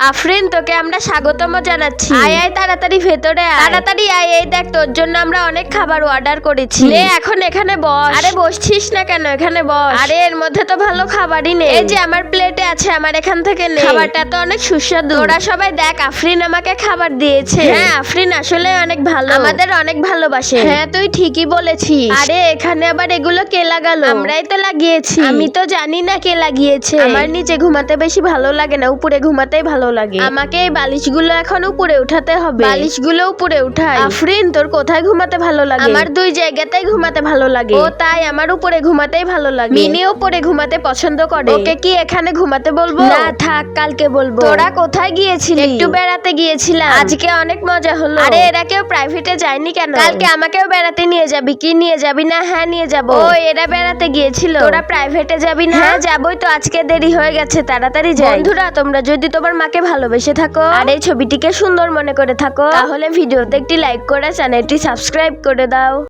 আফরিন তোকে আমরা স্বাগতম জানাচ্ছি। আয় আয় তাড়াতাড়ি ভেতরে আয়। তাড়াতাড়ি আয় এই দেখ তোর জন্য আমরা অনেক খাবার অর্ডার করেছি। নে এখন এখানে বস। আরে বসছিস না কেন? এখানে বস। আরে এর মধ্যে তো ভালো খাবারই নেই। এই যে আমার প্লেটে আছে আমার এখান থেকে নে। খাবারটা তো অনেক সুস্বাদু। ওরা সবাই দেখ আফরিন আমাকে খাবার দিয়েছে। হ্যাঁ আফরিন আসলে অনেক ভালো। আমাদের অনেক ভালোবাসে। হ্যাঁ তুই ঠিকই বলেছিস। আরে এখানে আবার এগুলো কে লাগালো? আমরাই তো লাগিয়েছি। আমি তো জানি না কে লাগিয়েছে। আমার নিচে ঘুমাতে বেশি ভালো লাগে না উপরে ঘুমাতেই ভালো লাগে। আমাকে এই বালিশগুলো এখন উপরে উঠাতে হবে। বালিশগুলো উপরে উঠাই। আফরিন তোর কোথায় ঘুমাতে ভালো লাগে? আমার দুই জায়গাতেই ঘুমাতে ভালো লাগে। ও তাই আমার উপরে ঘুমাতেই ভালো লাগে। মিনি উপরে ঘুমাতে পছন্দ করে। ওকে কি এখানে ঘুমাতে বলব? না থাক কালকে বলব। তোরা কোথায় গিয়েছিলি? একটু বেড়াতে গিয়েছিলাম। আজকে অনেক মজা হলো। আরে এরা কেউ প্রাইভেটে যায়নি কেন? কালকে আমাকেও বেড়াতে নিয়ে যাবি। কি নিয়ে যাবি না হ্যাঁ নিয়ে যাব? ও এরা বেড়াতে গিয়েছিল। তোরা প্রাইভেটে যাবি না? হ্যাঁ যাবই তো। আজকে দেরি হয়ে গেছে। তাড়াতাড়ি যাই। বন্ধুরা তোমরা যদি তোমার মাকে ভালোবেসে থাকো। আর এই ছবিটিকে সুন্দর মনে করে থাকো। তাহলে ভিডিওতে একটি লাইক করে চ্যানেলটি সাবস্ক্রাইব করে দাও।